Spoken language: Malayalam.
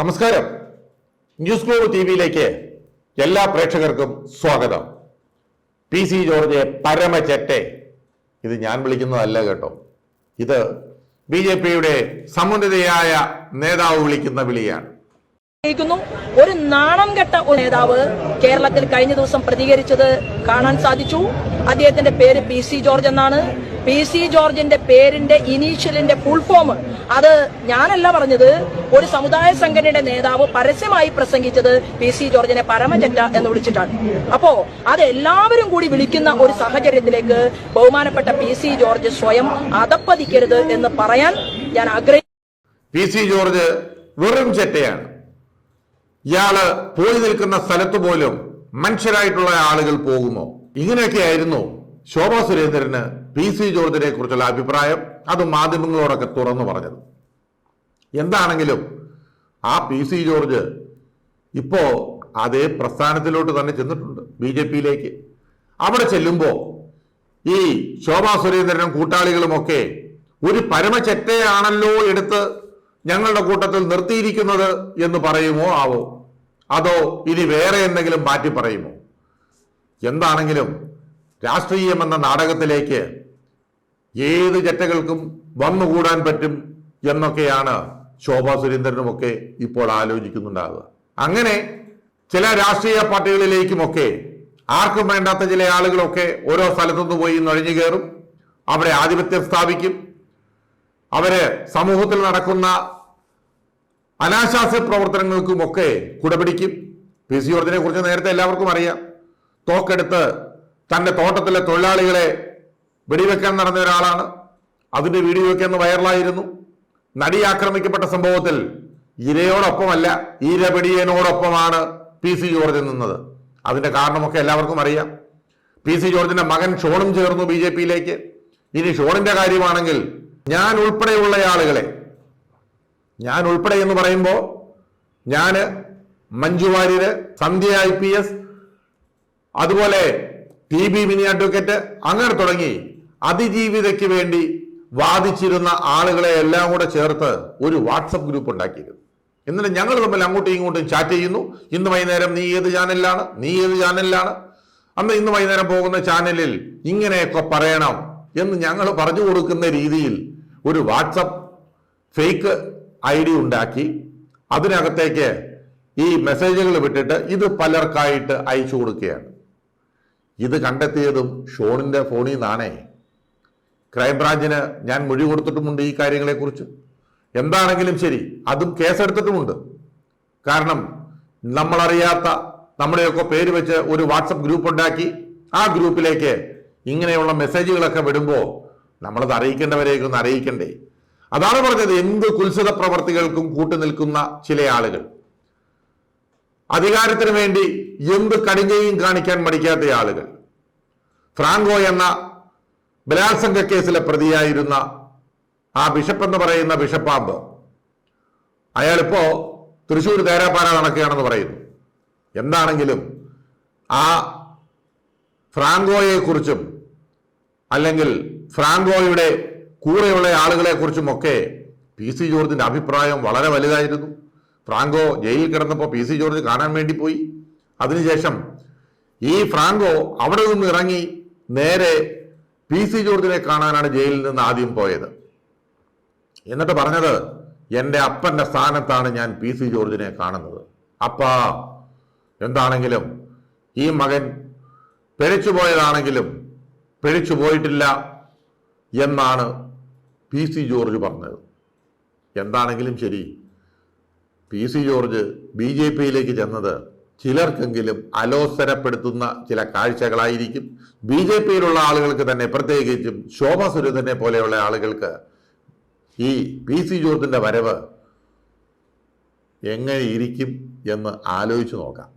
നമസ്കാരം. ന്യൂസ് ഗ്ലോബ് ടി വിയിലേക്ക് എല്ലാ പ്രേക്ഷകർക്കും സ്വാഗതം. പി സി ജോർജ് പരമചെറ്റെ. ഇത് ഞാൻ വിളിക്കുന്നതല്ല കേട്ടോ. ഇത് ബി ജെ പിയുടെ സമുന്നതയായ നേതാവ് വിളിക്കുന്ന വിളിയാണ്. ഒരു നാണം കെട്ട ഒരു നേതാവ് കേരളത്തിൽ കഴിഞ്ഞ ദിവസം പ്രതികരിച്ചത് കാണാൻ സാധിച്ചു. അദ്ദേഹത്തിന്റെ പേര് പി സി ജോർജ് എന്നാണ്. പി സി ജോർജിന്റെ പേരിന്റെ ഇനീഷ്യലിന്റെ ഫുൾ ഫോം അത് ഞാനല്ല പറഞ്ഞത് ഒരു സമുദായ സംഘടനയുടെ നേതാവ് പരസ്യമായി പ്രസംഗിച്ചത് പി സി ജോർജിനെ പരമചറ്റ എന്ന് വിളിച്ചിട്ടാണ്. അപ്പോ അത് എല്ലാവരും കൂടി വിളിക്കുന്ന ഒരു സാഹചര്യത്തിലേക്ക് ബഹുമാനപ്പെട്ട പി സി ജോർജ് സ്വയം അതപ്പതിക്കരുത് എന്ന് പറയാൻ ഞാൻ ആഗ്രഹിക്കുന്നു പി സി ജോർജ് വെറും ചെറ്റയാണ്. ഇയാൾ പോയി നിൽക്കുന്ന സ്ഥലത്ത് പോലും മനുഷ്യരായിട്ടുള്ള ആളുകൾ പോകുമോ? ഇങ്ങനെയൊക്കെയായിരുന്നു ശോഭാ സുരേന്ദ്രന് പി സി ജോർജിനെ കുറിച്ചുള്ള അഭിപ്രായം അത് മാധ്യമങ്ങളോടൊക്കെ തുറന്നു പറഞ്ഞത്. എന്താണെങ്കിലും ആ പി സി ജോർജ് ഇപ്പോ അതേ പ്രസ്ഥാനത്തിലോട്ട് തന്നെ ചെന്നിട്ടുണ്ട് ബി ജെ പിയിലേക്ക്. അവിടെ ചെല്ലുമ്പോ ഈ ശോഭാ സുരേന്ദ്രനും കൂട്ടാളികളുമൊക്കെ ഒരു പരമചെറ്റയാണല്ലോ എടുത്ത് ഞങ്ങളുടെ കൂട്ടത്തിൽ നിർത്തിയിരിക്കുന്നത് എന്ന് പറയുമോ ആവോ? അതോ ഇനി വേറെ എന്തെങ്കിലും മാറ്റി പറയുമോ? എന്താണെങ്കിലും രാഷ്ട്രീയം എന്ന നാടകത്തിലേക്ക് ഏത് ചെറ്റകൾക്കും വന്നുകൂടാൻ പറ്റും എന്നൊക്കെയാണ് ശോഭാ സുരേന്ദ്രനുമൊക്കെ ഇപ്പോൾ ആലോചിക്കുന്നുണ്ടാകുക അങ്ങനെ ചില രാഷ്ട്രീയ പാർട്ടികളിലേക്കുമൊക്കെ ആർക്കും വേണ്ടാത്ത ചില ആളുകളൊക്കെ ഓരോ സ്ഥലത്തുനിന്ന് പോയി നുഴഞ്ഞു കയറും. അവരെ ആധിപത്യം സ്ഥാപിക്കും. അവർ സമൂഹത്തിൽ നടക്കുന്ന അനാശാസ്യ പ്രവർത്തനങ്ങൾക്കുമൊക്കെ കുടപിടിക്കും. പി സി ജോർജിനെ കുറിച്ച് നേരത്തെ എല്ലാവർക്കും അറിയാം. തോക്കെടുത്ത് തന്റെ തോട്ടത്തിലെ തൊഴിലാളികളെ വെടിവെക്കാൻ നടന്ന ഒരാളാണ്. അതിന്റെ വീഡിയോ ഒക്കെ അന്ന് വൈറലായിരുന്നു. നടി ആക്രമിക്കപ്പെട്ട സംഭവത്തിൽ ഇരയോടൊപ്പമല്ല ഈരപെടിയനോടൊപ്പമാണ് പി സി ജോർജ് നിന്നത്. അതിന്റെ കാരണമൊക്കെ എല്ലാവർക്കും അറിയാം. പി സി ജോർജിന്റെ മകൻ ഷോണും ചേർന്നു ബി ജെ പിയിലേക്ക്. ഇനി ഷോണിന്റെ കാര്യമാണെങ്കിൽ ഞാൻ ഉൾപ്പെടെയുള്ള ആളുകളെ ഞാൻ ഉൾപ്പെടെ എന്ന് പറയുമ്പോൾ ഞാൻ Manju Warrier Sandhya I P S അതുപോലെ ടി ബി മിനി അഡ്വക്കേറ്റ് അങ്ങനെ തുടങ്ങി. അതിജീവിതയ്ക്ക് വേണ്ടി വാദിച്ചിരുന്ന ആളുകളെ എല്ലാം കൂടെ ചേർത്ത് ഒരു വാട്സപ്പ് ഗ്രൂപ്പ് ഉണ്ടാക്കിയിരുന്നു. എന്നിട്ട് ഞങ്ങൾ തമ്മിൽ അങ്ങോട്ടും ഇങ്ങോട്ടും ചാറ്റ് ചെയ്യുന്നു. ഇന്ന് വൈകുന്നേരം നീ ഏത് ചാനലിലാണ്? നീ ഏത് ചാനലിലാണ്? അന്ന് ഇന്ന് വൈകുന്നേരം പോകുന്ന ചാനലിൽ ഇങ്ങനെയൊക്കെ പറയണം എന്ന് ഞങ്ങൾ പറഞ്ഞു കൊടുക്കുന്ന രീതിയിൽ ഒരു വാട്സപ്പ് ഫേക്ക് ഐ ഡി ഉണ്ടാക്കി. അതിനകത്തേക്ക് ഈ മെസ്സേജുകൾ വിട്ടിട്ട് ഇത് പലർക്കായിട്ട് അയച്ചു കൊടുക്കുകയാണ്. ഇത് കണ്ടെത്തിയതും ഷോണിന്റെ ഫോണിൽ നിന്നാണേ. ക്രൈംബ്രാഞ്ചിന് ഞാൻ മൊഴി കൊടുത്തിട്ടുമുണ്ട് ഈ കാര്യങ്ങളെക്കുറിച്ച്. എന്താണെങ്കിലും ശരി അതും കേസെടുത്തിട്ടുമുണ്ട്. കാരണം നമ്മളറിയാത്ത നമ്മുടെയൊക്കെ പേര് വെച്ച് ഒരു വാട്സപ്പ് ഗ്രൂപ്പ് ഉണ്ടാക്കി ആ ഗ്രൂപ്പിലേക്ക് ഇങ്ങനെയുള്ള മെസ്സേജുകളൊക്കെ വിടുമ്പോൾ നമ്മളത് അറിയിക്കേണ്ടവരെയൊക്കെ ഒന്ന് അറിയിക്കണ്ടേ. അതാണ് പറഞ്ഞത് എന്ത് കുൽസിത പ്രവർത്തികൾക്കും കൂട്ടുനിൽക്കുന്ന ചില ആളുകൾ. അധികാരത്തിന് വേണ്ടി എന്ത് കടിഞ്ഞയും കാണിക്കാൻ മടിക്കാത്ത ആളുകൾ. ഫ്രാങ്കോ എന്ന ബലാത്സംഗ കേസിലെ പ്രതിയായിരുന്ന ആ ബിഷപ്പ് എന്ന് പറയുന്ന ബിഷപ്പാമ്പ് അയാളിപ്പോ തൃശ്ശൂർ തേരാപ്പാറ നടക്കുകയാണെന്ന് പറയുന്നു. എന്താണെങ്കിലും ആ ഫ്രാങ്കോയെ കുറിച്ചും അല്ലെങ്കിൽ ഫ്രാങ്കോയുടെ കൂടെയുള്ള ആളുകളെ കുറിച്ചുമൊക്കെ പി സി ജോർജിന്റെ അഭിപ്രായം വളരെ വലുതായിരുന്നു. ഫ്രാങ്കോ ജയിലിൽ കിടന്നപ്പോൾ പി സി ജോർജ് കാണാൻ വേണ്ടി പോയി. അതിനുശേഷം ഈ ഫ്രാങ്കോ അവിടെ നിന്ന് ഇറങ്ങി നേരെ പി സി ജോർജിനെ കാണാനാണ് ജയിലിൽ നിന്ന് ആദ്യം പോയത്. എന്നിട്ട് പറഞ്ഞത് എന്റെ അപ്പന്റെ സ്ഥാനത്താണ് ഞാൻ പി സി ജോർജിനെ കാണുന്നത്. അപ്പ എന്താണെങ്കിലും ഈ മകൻ പിഴച്ചു പോയതാണെങ്കിലും പിഴച്ചു പോയിട്ടില്ല എന്നാണ് പി സി ജോർജ് പറഞ്ഞത്. എന്താണെങ്കിലും ശരി P C George B J പിയിലേക്ക് ചെന്നത് ചിലർക്കെങ്കിലും അലോസരപ്പെടുത്തുന്ന ചില കാഴ്ചകളായിരിക്കും. ബി ജെ പിയിലുള്ള ആളുകൾക്ക് തന്നെ പ്രത്യേകിച്ചും ശോഭ സുരേന്ദ്രനെ പോലെയുള്ള ആളുകൾക്ക് ഈ പി സി ജോർജിന്റെ വരവ് എങ്ങനെ ഇരിക്കും എന്ന് ആലോചിച്ച് നോക്കാം.